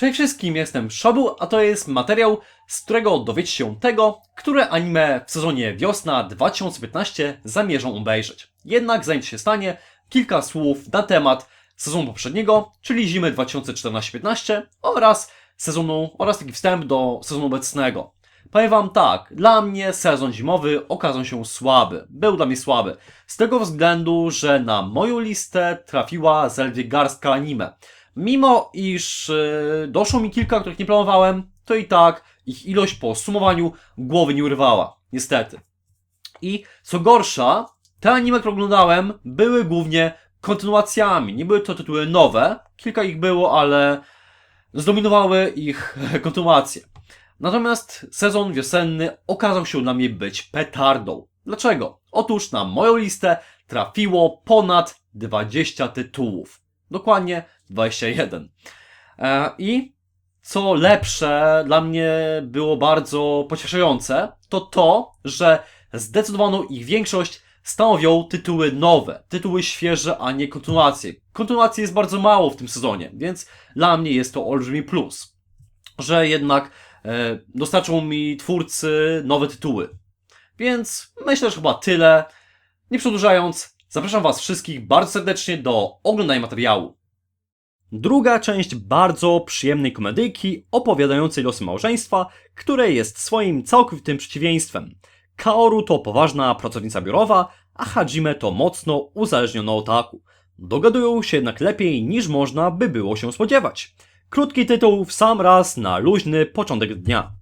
Cześć wszystkim, jestem Szabu, a to jest materiał, z którego dowiecie się tego, które anime w sezonie wiosna 2015 zamierzą obejrzeć. Jednak zanim się stanie, kilka słów na temat sezonu poprzedniego, czyli zimy 2014-15 oraz sezonu, oraz taki wstęp do sezonu obecnego. Powiem wam tak, dla mnie sezon zimowy okazał się słaby. Był dla mnie słaby. Z tego względu, że na moją listę trafiła zaledwie garstka anime. Mimo iż yy, doszło mi kilka, których nie planowałem, to i tak ich ilość po sumowaniu głowy nie urywała. Niestety. I co gorsza, te anime, które oglądałem, były głównie kontynuacjami. Nie były to tytuły nowe. Kilka ich było, ale zdominowały ich kontynuacje. Natomiast sezon wiosenny okazał się dla mnie być petardą. Dlaczego? Otóż na moją listę trafiło ponad 20 tytułów. Dokładnie 21. E, I co lepsze, dla mnie było bardzo pocieszające, to to, że zdecydowaną ich większość stanowią tytuły nowe, tytuły świeże, a nie kontynuacje. Kontynuacji jest bardzo mało w tym sezonie, więc dla mnie jest to olbrzymi plus, że jednak dostarczą mi twórcy nowe tytuły. Więc myślę, że chyba tyle. Nie przedłużając, zapraszam Was wszystkich bardzo serdecznie do oglądania materiału. Druga część bardzo przyjemnej komedyjki opowiadającej losy małżeństwa, które jest swoim całkowitym przeciwieństwem. Kaoru to poważna pracownica biurowa, a Hajime to mocno uzależniona otaku. Dogadują się jednak lepiej niż można by było się spodziewać. Krótki tytuł w sam raz na luźny początek dnia.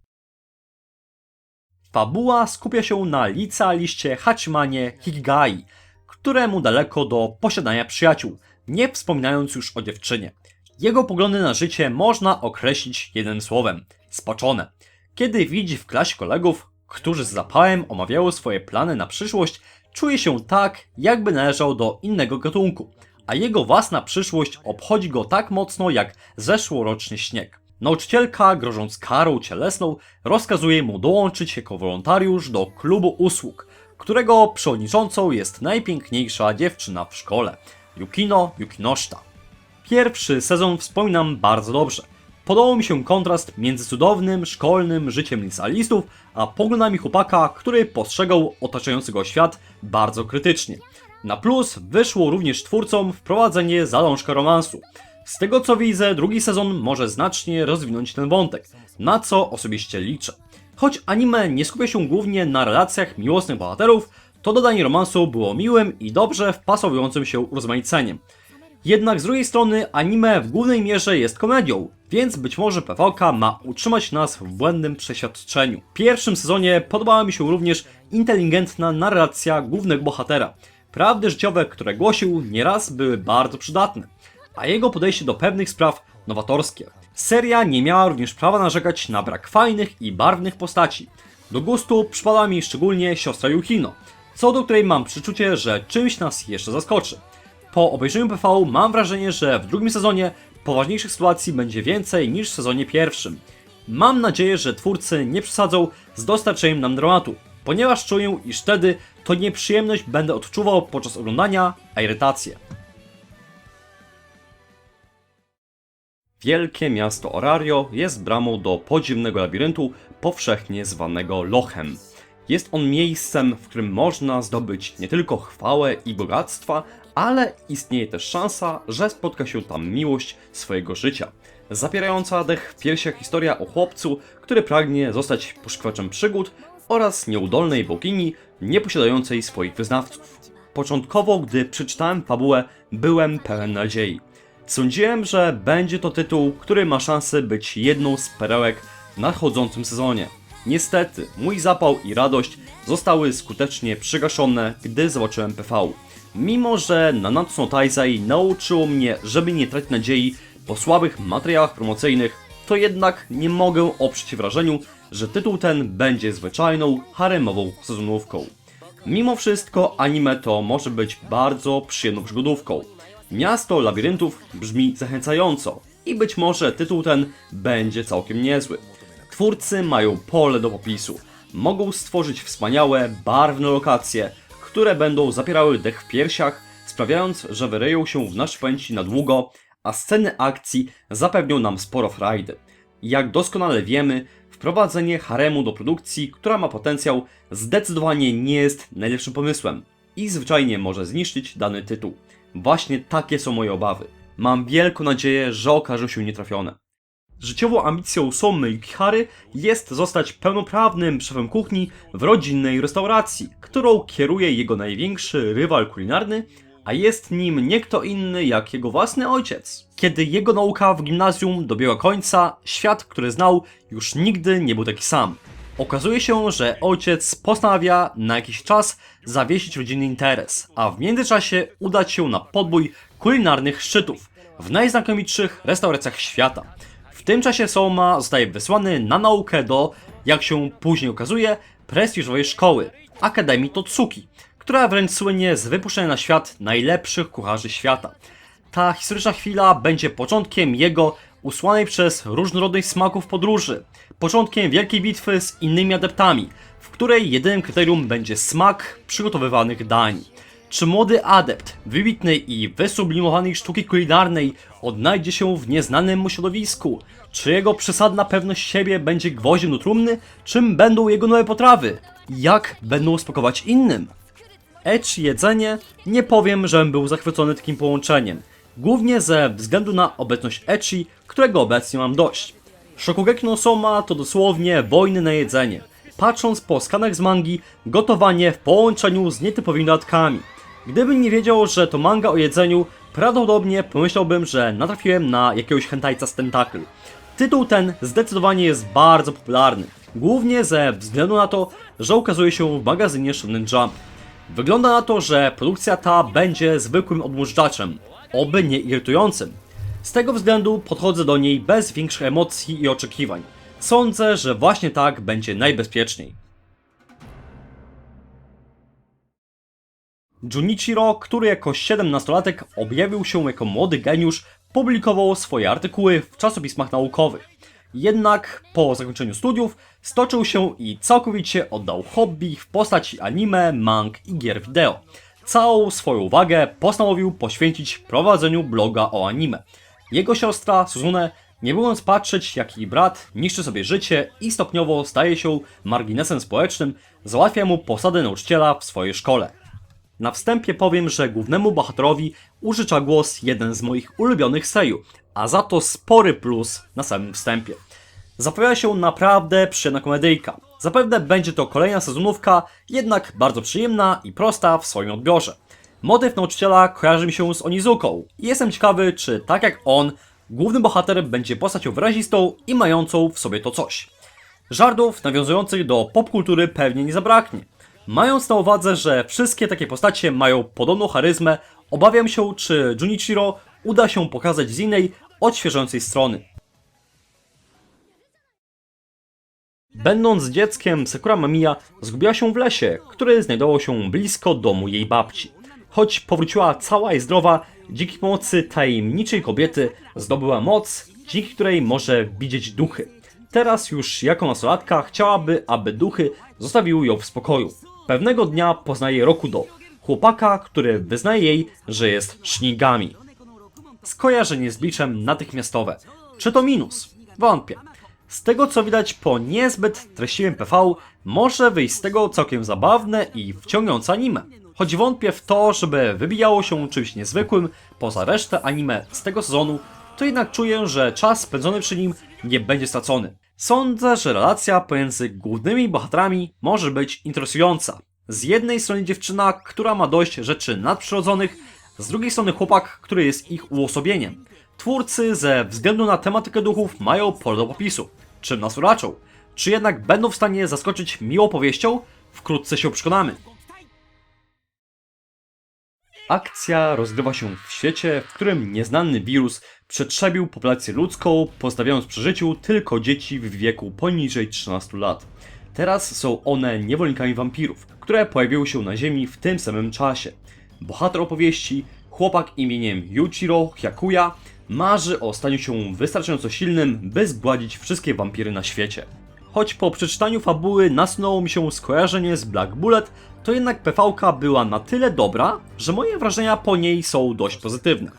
Fabuła skupia się na licealiście Hachimanie Hikigai, któremu daleko do posiadania przyjaciół, nie wspominając już o dziewczynie. Jego poglądy na życie można określić jednym słowem spaczone. Kiedy widzi w klasie kolegów, którzy z zapałem omawiają swoje plany na przyszłość, czuje się tak, jakby należał do innego gatunku, a jego własna przyszłość obchodzi go tak mocno jak zeszłoroczny śnieg. Nauczycielka, grożąc karą cielesną, rozkazuje mu dołączyć jako wolontariusz do klubu usług, którego przewodniczącą jest najpiękniejsza dziewczyna w szkole, Yukino Yukinoshita. Pierwszy sezon wspominam bardzo dobrze. Podobał mi się kontrast między cudownym, szkolnym życiem licealistów, a poglądami chłopaka, który postrzegał otaczający go świat bardzo krytycznie. Na plus wyszło również twórcom wprowadzenie zalążka romansu. Z tego co widzę, drugi sezon może znacznie rozwinąć ten wątek, na co osobiście liczę. Choć anime nie skupia się głównie na relacjach miłosnych bohaterów, to dodanie romansu było miłym i dobrze wpasowującym się urozmaiceniem. Jednak z drugiej strony anime w głównej mierze jest komedią, więc być może PVK ma utrzymać nas w błędnym przeświadczeniu. W pierwszym sezonie podobała mi się również inteligentna narracja głównego bohatera. Prawdy życiowe, które głosił, nieraz były bardzo przydatne, a jego podejście do pewnych spraw nowatorskie. Seria nie miała również prawa narzekać na brak fajnych i barwnych postaci. Do gustu przypadała mi szczególnie siostra Yukino, co do której mam przeczucie, że czymś nas jeszcze zaskoczy. Po obejrzeniu PV mam wrażenie, że w drugim sezonie poważniejszych sytuacji będzie więcej niż w sezonie pierwszym. Mam nadzieję, że twórcy nie przesadzą z dostarczeniem nam dramatu, ponieważ czuję, iż wtedy to nieprzyjemność będę odczuwał podczas oglądania, a irytację. Wielkie miasto Orario jest bramą do podziemnego labiryntu, powszechnie zwanego Lochem. Jest on miejscem, w którym można zdobyć nie tylko chwałę i bogactwa, ale istnieje też szansa, że spotka się tam miłość swojego życia. Zapierająca dech w historia o chłopcu, który pragnie zostać poszukiwaczem przygód oraz nieudolnej bogini nieposiadającej swoich wyznawców. Początkowo, gdy przeczytałem fabułę, byłem pełen nadziei. Sądziłem, że będzie to tytuł, który ma szansę być jedną z perełek w nadchodzącym sezonie. Niestety, mój zapał i radość zostały skutecznie przygaszone, gdy zobaczyłem PV. Mimo, że Nanatsu no Taizai nauczyło mnie, żeby nie tracić nadziei po słabych materiałach promocyjnych, to jednak nie mogę oprzeć wrażeniu, że tytuł ten będzie zwyczajną, haremową sezonówką. Mimo wszystko anime to może być bardzo przyjemną przygodówką. Miasto labiryntów brzmi zachęcająco i być może tytuł ten będzie całkiem niezły. Twórcy mają pole do popisu. Mogą stworzyć wspaniałe, barwne lokacje, które będą zapierały dech w piersiach sprawiając, że wyryją się w naszej pamięci na długo, a sceny akcji zapewnią nam sporo frajdy. Jak doskonale wiemy, wprowadzenie haremu do produkcji, która ma potencjał, zdecydowanie nie jest najlepszym pomysłem i zwyczajnie może zniszczyć dany tytuł. Właśnie takie są moje obawy. Mam wielką nadzieję, że okażą się nietrafione. Życiową ambicją Somy Yukihary jest zostać pełnoprawnym szefem kuchni w rodzinnej restauracji, którą kieruje jego największy rywal kulinarny, a jest nim nie kto inny jak jego własny ojciec. Kiedy jego nauka w gimnazjum dobiła końca, świat, który znał, już nigdy nie był taki sam. Okazuje się, że ojciec postanawia na jakiś czas zawiesić rodzinny interes, a w międzyczasie udać się na podbój kulinarnych szczytów w najznakomitszych restauracjach świata. W tym czasie Soma zostaje wysłany na naukę do, jak się później okazuje, prestiżowej szkoły Akademii Totsuki, która wręcz słynie z wypuszczenia na świat najlepszych kucharzy świata. Ta historyczna chwila będzie początkiem jego usłanej przez różnorodność smaków podróży, początkiem wielkiej bitwy z innymi adeptami, w której jedynym kryterium będzie smak przygotowywanych dań. Czy młody adept wybitnej i wysublimowanej sztuki kulinarnej odnajdzie się w nieznanym mu środowisku? Czy jego przesadna pewność siebie będzie gwoździem do trumny? Czym będą jego nowe potrawy? Jak będą smakować innym? I jedzenie, nie powiem, żebym był zachwycony takim połączeniem. Głównie ze względu na obecność Echi, którego obecnie mam dość. Shokugeki no Soma to dosłownie wojny na jedzenie. Patrząc po skanach z mangi, gotowanie w połączeniu z nietypowymi dodatkami. Gdybym nie wiedział, że to manga o jedzeniu, prawdopodobnie pomyślałbym, że natrafiłem na jakiegoś hentajca z tentakl. Tytuł ten zdecydowanie jest bardzo popularny, głównie ze względu na to, że ukazuje się w magazynie Shonen Jump. Wygląda na to, że produkcja ta będzie zwykłym odmóżdżaczem, oby nie irytującym. Z tego względu podchodzę do niej bez większych emocji i oczekiwań. Sądzę, że właśnie tak będzie najbezpieczniej. Junichiro, który jako 17-latek objawił się jako młody geniusz, publikował swoje artykuły w czasopismach naukowych. Jednak po zakończeniu studiów stoczył się i całkowicie oddał hobby w postaci anime, mang i gier wideo. Całą swoją uwagę postanowił poświęcić prowadzeniu bloga o anime. Jego siostra Suzune, nie mógłąc patrzeć jak jej brat niszczy sobie życie i stopniowo staje się marginesem społecznym, załatwia mu posadę nauczyciela w swojej szkole. Na wstępie powiem, że głównemu bohaterowi użycza głos jeden z moich ulubionych seju, a za to spory plus na samym wstępie. Zapowiada się naprawdę przyjemna komedyjka. Zapewne będzie to kolejna sezonówka, jednak bardzo przyjemna i prosta w swoim odbiorze. Motyw nauczyciela kojarzy mi się z Onizuką i jestem ciekawy, czy tak jak on, główny bohater będzie postacią wyrazistą i mającą w sobie to coś. Żartów nawiązujących do popkultury pewnie nie zabraknie. Mając na uwadze, że wszystkie takie postacie mają podobną charyzmę, obawiam się, czy Junichiro uda się pokazać z innej, odświeżającej strony. Będąc dzieckiem, Sakura Mamiya zgubiła się w lesie, który znajdował się blisko domu jej babci. Choć powróciła cała i zdrowa, dzięki pomocy tajemniczej kobiety zdobyła moc, dzięki której może widzieć duchy. Teraz już jako nastolatka chciałaby, aby duchy zostawiły ją w spokoju. Pewnego dnia poznaje Rokudo, chłopaka, który wyznaje jej, że jest Shinigami. Skojarzenie z Bleachem natychmiastowe. Czy to minus? Wątpię. Z tego co widać po niezbyt treściwym PV, może wyjść z tego całkiem zabawne i wciągające anime. Choć wątpię w to, żeby wybijało się czymś niezwykłym poza resztę anime z tego sezonu, to jednak czuję, że czas spędzony przy nim nie będzie stracony. Sądzę, że relacja pomiędzy głównymi bohaterami może być interesująca. Z jednej strony dziewczyna, która ma dość rzeczy nadprzyrodzonych, z drugiej strony chłopak, który jest ich uosobieniem. Twórcy ze względu na tematykę duchów mają pole do popisu. Czym nas uraczą? Czy jednak będą w stanie zaskoczyć miłą powieścią? Wkrótce się przekonamy. Akcja rozgrywa się w świecie, w którym nieznany wirus przetrzebił populację ludzką, pozostawiając przy życiu tylko dzieci w wieku poniżej 13 lat. Teraz są one niewolnikami wampirów, które pojawiły się na Ziemi w tym samym czasie. Bohater opowieści, chłopak imieniem Yuichiro Hyakuya, marzy o staniu się wystarczająco silnym, by zgładzić wszystkie wampiry na świecie. Choć po przeczytaniu fabuły nasunęło mi się skojarzenie z Black Bullet, to jednak PV była na tyle dobra, że moje wrażenia po niej są dość pozytywne.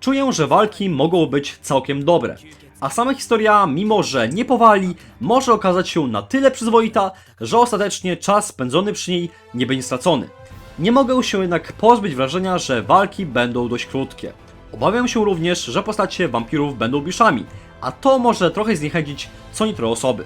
Czuję, że walki mogą być całkiem dobre. A sama historia, mimo że nie powali, może okazać się na tyle przyzwoita, że ostatecznie czas spędzony przy niej nie będzie stracony. Nie mogę się jednak pozbyć wrażenia, że walki będą dość krótkie. Obawiam się również, że postacie wampirów będą biszami, a to może trochę zniechęcić co niektóre osoby.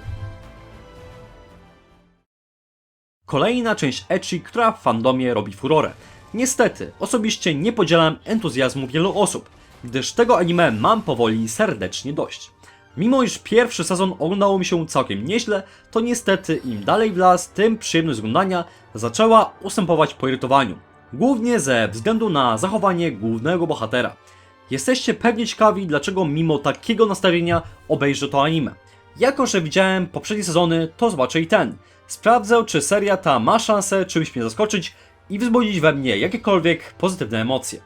Kolejna część ecchi, która w fandomie robi furorę. Niestety, osobiście nie podzielam entuzjazmu wielu osób, gdyż tego anime mam powoli serdecznie dość. Mimo iż pierwszy sezon oglądało mi się całkiem nieźle, to niestety im dalej w las, tym przyjemność oglądania zaczęła ustępować po irytowaniu. Głównie ze względu na zachowanie głównego bohatera. Jesteście pewnie ciekawi, dlaczego mimo takiego nastawienia obejrzę to anime. Jako, że widziałem poprzednie sezony, to zobaczę i ten. Sprawdzę, czy seria ta ma szansę czymś mnie zaskoczyć i wzbudzić we mnie jakiekolwiek pozytywne emocje.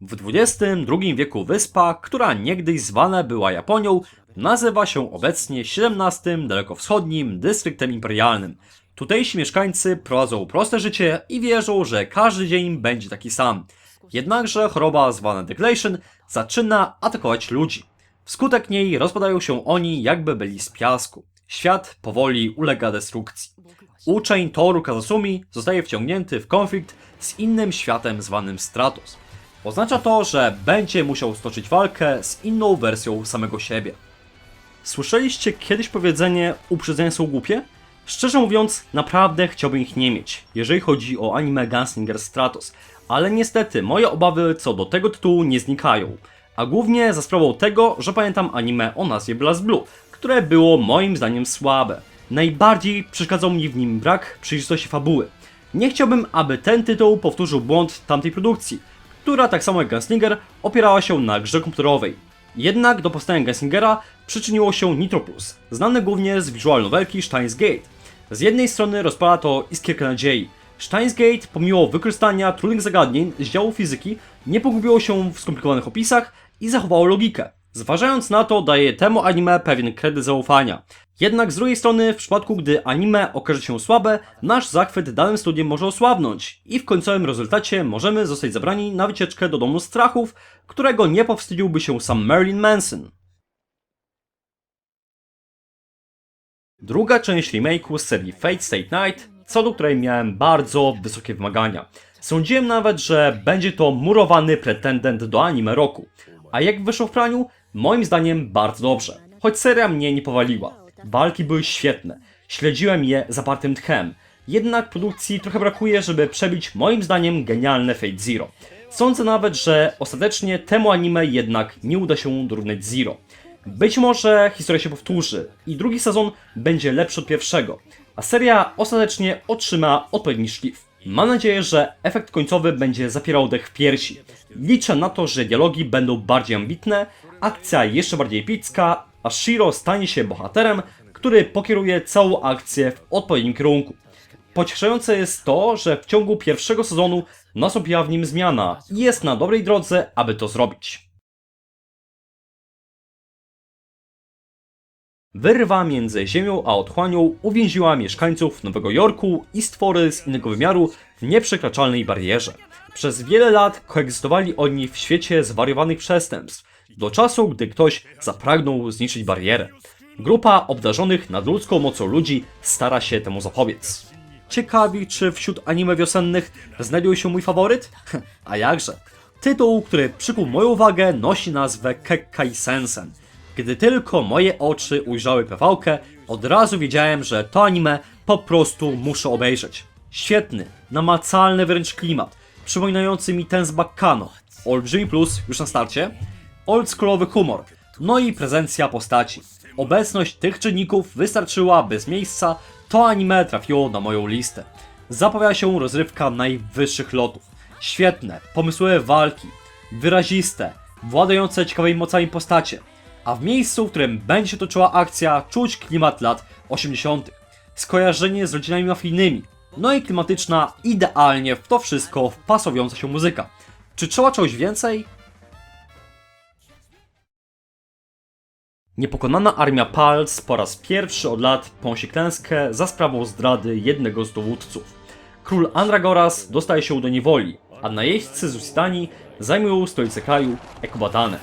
W XXI wieku wyspa, która niegdyś zwana była Japonią, nazywa się obecnie XVII dalekowschodnim dystryktem imperialnym. Tutejsi mieszkańcy prowadzą proste życie i wierzą, że każdy dzień będzie taki sam. Jednakże choroba zwana Declation zaczyna atakować ludzi. Wskutek niej rozpadają się oni jakby byli z piasku. Świat powoli ulega destrukcji. Uczeń Toru Kazasumi zostaje wciągnięty w konflikt z innym światem zwanym Stratos. Oznacza to, że będzie musiał stoczyć walkę z inną wersją samego siebie. Słyszeliście kiedyś powiedzenie uprzedzenia są głupie? Szczerze mówiąc, naprawdę chciałbym ich nie mieć, jeżeli chodzi o anime Gunslinger Stratos, ale niestety moje obawy co do tego tytułu nie znikają. A głównie za sprawą tego, że pamiętam anime o nazwie Blast Blue, które było moim zdaniem słabe. Najbardziej przeszkadzał mi w nim brak przejrzystości fabuły. Nie chciałbym, aby ten tytuł powtórzył błąd tamtej produkcji, która tak samo jak Gunslinger opierała się na grze komputerowej. Jednak do powstania Gunslingera przyczyniło się Nitro Plus, znane głównie z visual novelki Steins Gate. Z jednej strony rozpala to iskierkę nadziei. Steins Gate, pomimo wykorzystania trudnych zagadnień z działu fizyki, nie pogubiło się w skomplikowanych opisach i zachowało logikę. Zważając na to, daje temu anime pewien kredyt zaufania. Jednak z drugiej strony, w przypadku gdy anime okaże się słabe, nasz zachwyt danym studiem może osłabnąć i w końcowym rezultacie możemy zostać zabrani na wycieczkę do domu strachów, którego nie powstydziłby się sam Marilyn Manson. Druga część remake'u z serii Fate State Night, co do której miałem bardzo wysokie wymagania. Sądziłem nawet, że będzie to murowany pretendent do anime roku. A jak wyszło w praniu? Moim zdaniem bardzo dobrze. Choć seria mnie nie powaliła. Walki były świetne. Śledziłem je zapartym tchem. Jednak produkcji trochę brakuje, żeby przebić moim zdaniem genialne Fate Zero. Sądzę nawet, że ostatecznie temu anime jednak nie uda się dorównać Zero. Być może historia się powtórzy i drugi sezon będzie lepszy od pierwszego, a seria ostatecznie otrzyma odpowiedni szlif. Mam nadzieję, że efekt końcowy będzie zapierał dech w piersi. Liczę na to, że dialogi będą bardziej ambitne, akcja jeszcze bardziej epicka, a Shiro stanie się bohaterem, który pokieruje całą akcję w odpowiednim kierunku. Pocieszające jest to, że w ciągu pierwszego sezonu nastąpiła w nim zmiana i jest na dobrej drodze, aby to zrobić. Wyrwa między Ziemią a otchłanią uwięziła mieszkańców Nowego Jorku i stwory z innego wymiaru w nieprzekraczalnej barierze. Przez wiele lat koegzystowali oni w świecie zwariowanych przestępstw, do czasu, gdy ktoś zapragnął zniszczyć barierę. Grupa obdarzonych nadludzką mocą ludzi stara się temu zapobiec. Ciekawi, czy wśród anime wiosennych znajduje się mój faworyt? A jakże? Tytuł, który przykuł moją uwagę, nosi nazwę Kekkai Sensen. Gdy tylko moje oczy ujrzały PV-kę, od razu wiedziałem, że to anime po prostu muszę obejrzeć. Świetny, namacalny wręcz klimat, przypominający mi ten z Baccano. Olbrzymi plus już na starcie. Oldschoolowy humor, no i prezencja postaci. Obecność tych czynników wystarczyła, by z miejsca to anime trafiło na moją listę. Zapowiada się rozrywka najwyższych lotów. Świetne, pomysłowe walki, wyraziste, władające ciekawymi mocami postacie. A w miejscu, w którym będzie się toczyła akcja, czuć klimat lat 80. Skojarzenie z rodzinami mafijnymi. No i klimatyczna, idealnie w to wszystko wpasowująca się muzyka. Czy trzeba czegoś więcej? Niepokonana armia Pals po raz pierwszy od lat ponosi klęskę za sprawą zdrady jednego z dowódców. Król Andragoras dostaje się do niewoli, a najeźdźcy Zusitani zajmują stolicę kraju Ekobatane.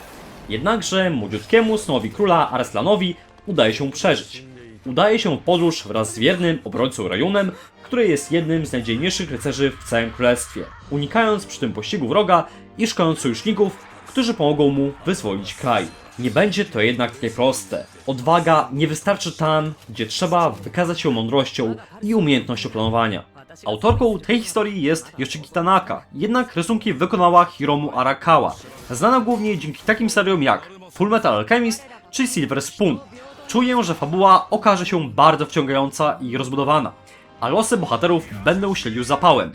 Jednakże młodziutkiemu synowi króla Areslanowi udaje się przeżyć. Udaje się w podróż wraz z wiernym obrońcą Rajunem, który jest jednym z najdzielniejszych rycerzy w całym królestwie, unikając przy tym pościgu wroga i szkoląc sojuszników, którzy pomogą mu wyzwolić kraj. Nie będzie to jednak takie proste. Odwaga nie wystarczy tam, gdzie trzeba wykazać się mądrością i umiejętnością planowania. Autorką tej historii jest Yoshiki Tanaka, jednak rysunki wykonała Hiromu Arakawa, znana głównie dzięki takim seriom jak Fullmetal Alchemist czy Silver Spoon. Czuję, że fabuła okaże się bardzo wciągająca i rozbudowana, a losy bohaterów będą śledził zapałem.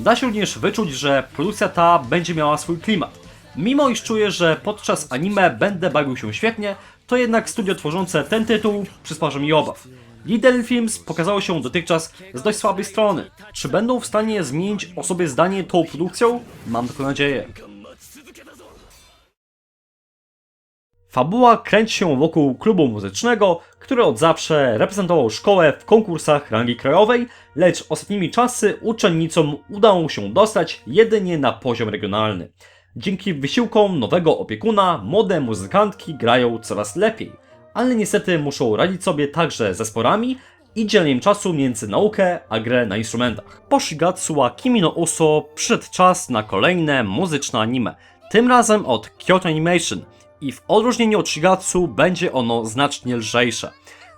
Da się również wyczuć, że produkcja ta będzie miała swój klimat. Mimo iż czuję, że podczas anime będę bawił się świetnie, to jednak studio tworzące ten tytuł przysparza mi obaw. Lidl Films pokazało się dotychczas z dość słabej strony. Czy będą w stanie zmienić o sobie zdanie tą produkcją? Mam taką nadzieję. Fabuła kręci się wokół klubu muzycznego, który od zawsze reprezentował szkołę w konkursach rangi krajowej, lecz ostatnimi czasy uczennicom udało się dostać jedynie na poziom regionalny. Dzięki wysiłkom nowego opiekuna młode muzykantki grają coraz lepiej, ale niestety muszą radzić sobie także ze sporami i dzieleniem czasu między naukę a grę na instrumentach. Po Shigatsu wa Kimi no Uso przyszedł czas na kolejne muzyczne anime, tym razem od Kyoto Animation i w odróżnieniu od Shigatsu będzie ono znacznie lżejsze.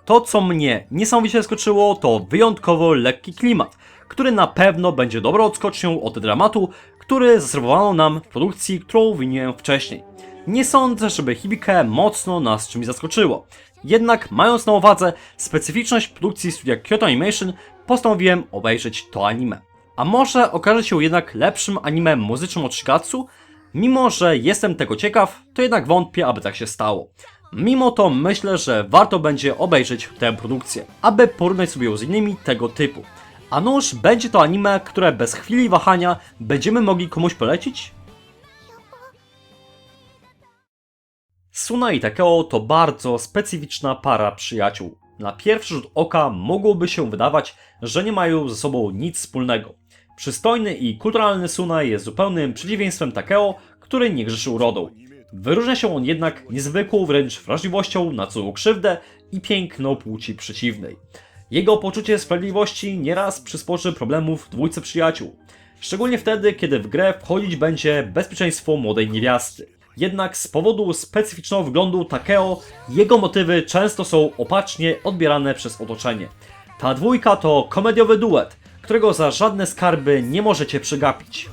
To, co mnie niesamowicie zaskoczyło, to wyjątkowo lekki klimat, który na pewno będzie dobrą odskocznią od dramatu, który zaserwowano nam w produkcji, którą wymieniłem wcześniej. Nie sądzę, żeby Hibike mocno nas czymś zaskoczyło. Jednak mając na uwadze specyficzność produkcji studia Kyoto Animation, postanowiłem obejrzeć to anime. A może okaże się jednak lepszym anime muzycznym od Shigatsu? Mimo, że jestem tego ciekaw, to jednak wątpię, aby tak się stało. Mimo to myślę, że warto będzie obejrzeć tę produkcję, aby porównać sobie ją z innymi tego typu. A nuż będzie to anime, które bez chwili wahania będziemy mogli komuś polecić? Suna i Takeo to bardzo specyficzna para przyjaciół. Na pierwszy rzut oka mogłoby się wydawać, że nie mają ze sobą nic wspólnego. Przystojny i kulturalny Suna jest zupełnym przeciwieństwem Takeo, który nie grzeszy urodą. Wyróżnia się on jednak niezwykłą wręcz wrażliwością na cudową krzywdę i piękno płci przeciwnej. Jego poczucie sprawiedliwości nieraz przysporzy problemów dwójce przyjaciół. Szczególnie wtedy, kiedy w grę wchodzić będzie bezpieczeństwo młodej niewiasty. Jednak z powodu specyficznego wyglądu Takeo, jego motywy często są opacznie odbierane przez otoczenie. Ta dwójka to komediowy duet, którego za żadne skarby nie możecie przegapić.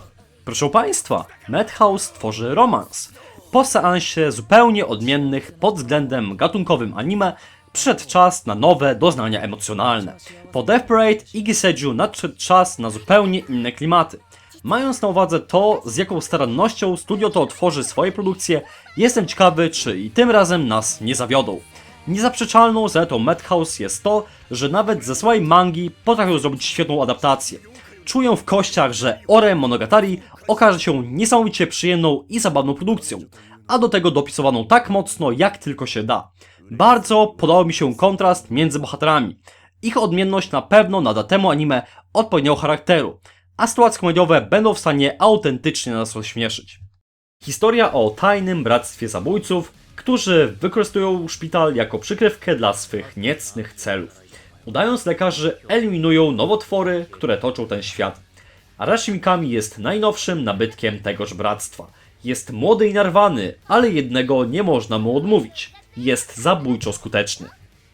Proszę Państwa, Madhouse tworzy romans. Po seansie zupełnie odmiennych pod względem gatunkowym anime przyszedł czas na nowe doznania emocjonalne. Po Death Parade i Giseju nadszedł czas na zupełnie inne klimaty. Mając na uwadze to, z jaką starannością studio to otworzy swoje produkcje, jestem ciekawy, czy i tym razem nas nie zawiodą. Niezaprzeczalną zaletą Madhouse jest to, że nawet ze swojej mangi potrafią zrobić świetną adaptację. Czuję w kościach, że Ore Monogatari okaże się niesamowicie przyjemną i zabawną produkcją, a do tego dopisowaną tak mocno jak tylko się da. Bardzo podobał mi się kontrast między bohaterami. Ich odmienność na pewno nada temu anime odpowiedniego charakteru, a sytuacje komediowe będą w stanie autentycznie nas rozśmieszyć. Historia o tajnym bractwie zabójców, którzy wykorzystują szpital jako przykrywkę dla swych niecnych celów. Udając lekarzy, eliminują nowotwory, które toczą ten świat. Arashi Mikami jest najnowszym nabytkiem tegoż bractwa. Jest młody i narwany, ale jednego nie można mu odmówić. Jest zabójczo skuteczny.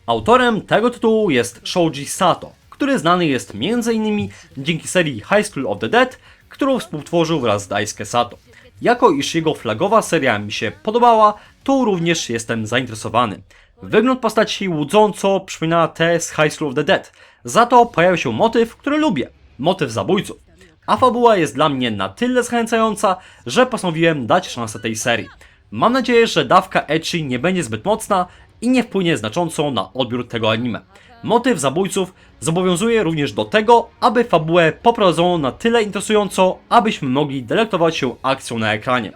Autorem tego tytułu jest Shoji Sato, który znany jest m.in. dzięki serii High School of the Dead, którą współtworzył wraz z Daisuke Sato. Jako iż jego flagowa seria mi się podobała, to również jestem zainteresowany. Wygląd postaci łudząco przypomina te z High School of the Dead, za to pojawia się motyw, który lubię. Motyw zabójców. A fabuła jest dla mnie na tyle zachęcająca, że postanowiłem dać szansę tej serii. Mam nadzieję, że dawka ecchi nie będzie zbyt mocna i nie wpłynie znacząco na odbiór tego anime. Motyw zabójców zobowiązuje również do tego, aby fabułę poprowadzono na tyle interesująco, abyśmy mogli delektować się akcją na ekranie.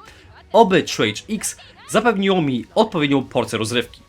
Oby Trade X zapewniło mi odpowiednią porcję rozrywki.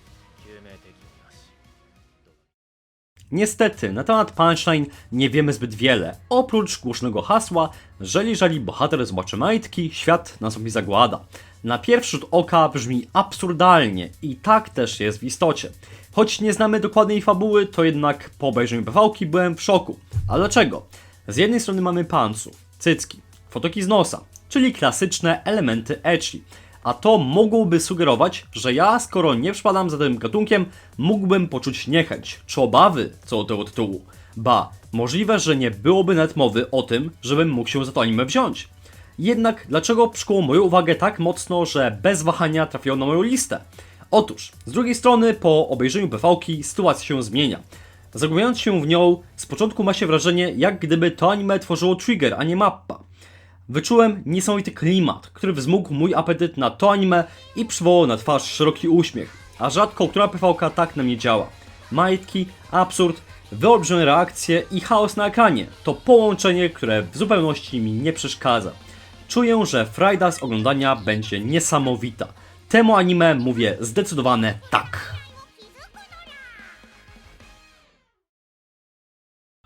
Niestety, na temat Punchline nie wiemy zbyt wiele, oprócz głośnego hasła, że jeżeli bohater zobaczy majtki, świat nastąpi zagłada. Na pierwszy rzut oka brzmi absurdalnie i tak też jest w istocie. Choć nie znamy dokładnej fabuły, to jednak po obejrzeniu BV byłem w szoku. A dlaczego? Z jednej strony mamy pantsu, cycki, fotoki z nosa, czyli klasyczne elementy ecchi. A to mogłoby sugerować, że ja, skoro nie przypadam za tym gatunkiem, mógłbym poczuć niechęć czy obawy co do tego tytułu. Ba, możliwe, że nie byłoby nawet mowy o tym, żebym mógł się za to anime wziąć. Jednak dlaczego przykuło moją uwagę tak mocno, że bez wahania trafiło na moją listę? Otóż, z drugiej strony, po obejrzeniu PV-ki sytuacja się zmienia. Zagłębiając się w nią, z początku ma się wrażenie, jak gdyby to anime tworzyło Trigger, a nie mappa. Wyczułem niesamowity klimat, który wzmógł mój apetyt na to anime i przywołał na twarz szeroki uśmiech, a rzadko która PV-ka tak na mnie działa. Majtki, absurd, wyolbrzymione reakcje i chaos na ekranie to połączenie, które w zupełności mi nie przeszkadza. Czuję, że frajda z oglądania będzie niesamowita. Temu anime mówię zdecydowane tak.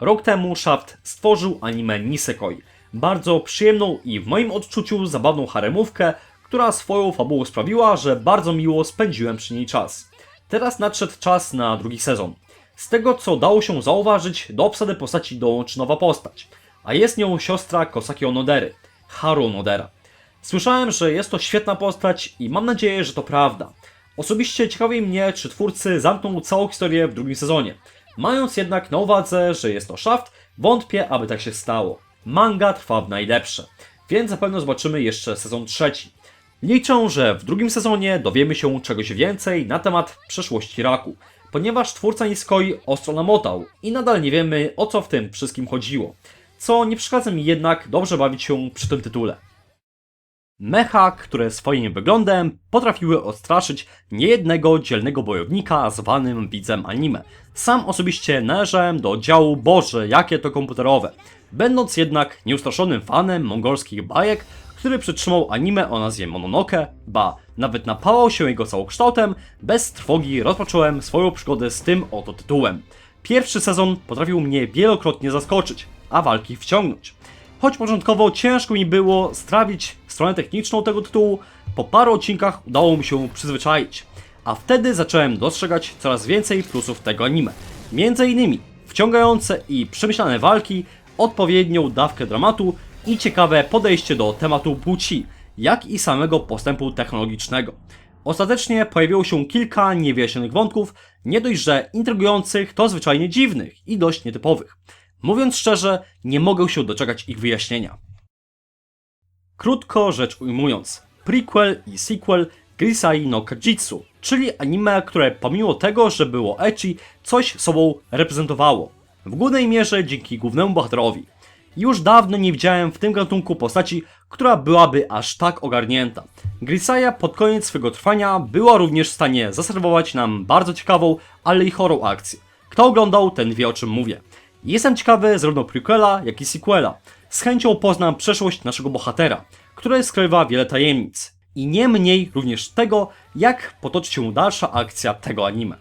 Rok temu Shaft stworzył anime Nisekoi. Bardzo przyjemną i w moim odczuciu zabawną haremówkę, która swoją fabułą sprawiła, że bardzo miło spędziłem przy niej czas. Teraz nadszedł czas na drugi sezon. Z tego co dało się zauważyć, do obsady postaci dołączy nowa postać, a jest nią siostra Kosaki Onodery, Haru Onodera. Słyszałem, że jest to świetna postać i mam nadzieję, że to prawda. Osobiście ciekawi mnie, czy twórcy zamkną całą historię w drugim sezonie. Mając jednak na uwadze, że jest to Shaft, wątpię, aby tak się stało. Manga trwa w najlepsze, więc zapewne zobaczymy jeszcze sezon trzeci. Liczę, że w drugim sezonie dowiemy się czegoś więcej na temat przeszłości Raku, ponieważ twórca Niskoi ostro namotał i nadal nie wiemy o co w tym wszystkim chodziło, co nie przeszkadza mi jednak dobrze bawić się przy tym tytule. Mecha, które swoim wyglądem potrafiły odstraszyć niejednego dzielnego bojownika zwanym widzem anime. Sam osobiście należałem do działu Boże, jakie to komputerowe. Będąc jednak nieustraszonym fanem mongolskich bajek, który przytrzymał anime o nazwie Mononoke, ba, nawet napałał się jego całokształtem, bez trwogi rozpocząłem swoją przygodę z tym oto tytułem. Pierwszy sezon potrafił mnie wielokrotnie zaskoczyć, a walki wciągnąć. Choć początkowo ciężko mi było strawić stronę techniczną tego tytułu, po paru odcinkach udało mi się przyzwyczaić. A wtedy zacząłem dostrzegać coraz więcej plusów tego anime. Między innymi wciągające i przemyślane walki, odpowiednią dawkę dramatu i ciekawe podejście do tematu płci, jak i samego postępu technologicznego. Ostatecznie pojawiło się kilka niewyjaśnionych wątków, nie dość że intrygujących, to zwyczajnie dziwnych i dość nietypowych. Mówiąc szczerze, nie mogę się doczekać ich wyjaśnienia. Krótko rzecz ujmując, prequel i sequel Grisai no Kajitsu, czyli anime, które pomimo tego, że było ecchi, coś sobą reprezentowało. W głównej mierze dzięki głównemu bohaterowi. Już dawno nie widziałem w tym gatunku postaci, która byłaby aż tak ogarnięta. Grisaia pod koniec swego trwania była również w stanie zaserwować nam bardzo ciekawą, ale i chorą akcję. Kto oglądał, ten wie o czym mówię. Jestem ciekawy zarówno prequela, jak i sequela. Z chęcią poznam przeszłość naszego bohatera, która skrywa wiele tajemnic. I nie mniej również tego, jak potoczy się dalsza akcja tego anime.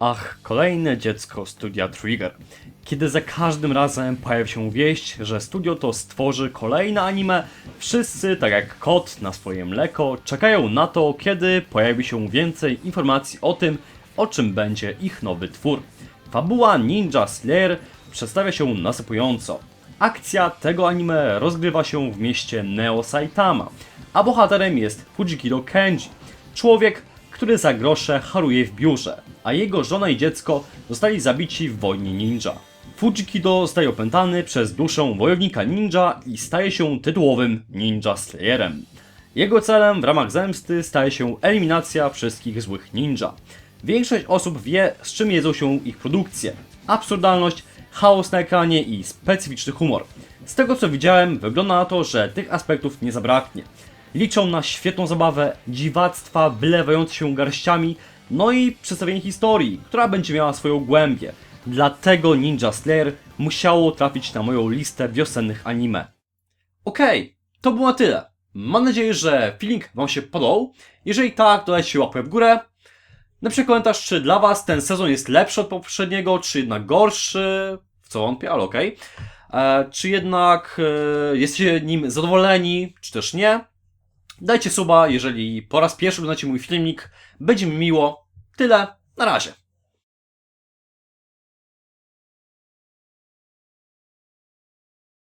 Ach, kolejne dziecko studia Trigger. Kiedy za każdym razem pojawia się wieść, że studio to stworzy kolejne anime, wszyscy, tak jak kot na swoje mleko, czekają na to, kiedy pojawi się więcej informacji o tym, o czym będzie ich nowy twór. Fabuła Ninja Slayer przedstawia się nasypująco. Akcja tego anime rozgrywa się w mieście Neo Saitama, a bohaterem jest Fujikiro Kenji, człowiek, który za grosze haruje w biurze, a jego żona i dziecko zostali zabici w wojnie ninja. Fujikido zostaje opętany przez duszę wojownika ninja i staje się tytułowym Ninja Slayerem. Jego celem w ramach zemsty staje się eliminacja wszystkich złych ninja. Większość osób wie, z czym jedzą się ich produkcje. Absurdalność, chaos na ekranie i specyficzny humor. Z tego co widziałem, wygląda na to, że tych aspektów nie zabraknie. Liczą na świetną zabawę, dziwactwa wylewające się garściami, no i przedstawienie historii, która będzie miała swoją głębię. Dlatego Ninja Slayer musiało trafić na moją listę wiosennych anime. Okej, to było na tyle. Mam nadzieję, że feeling Wam się podobał. Jeżeli tak, to dajcie łapkę w górę. Napiszcie komentarz, czy dla Was ten sezon jest lepszy od poprzedniego, czy jednak gorszy, w co wątpię, ale okej. E, Czy jednak e, jesteście nim zadowoleni, czy też nie. Dajcie suba, jeżeli po raz pierwszy oglądacie mój filmik. Będzie mi miło. Tyle. Na razie.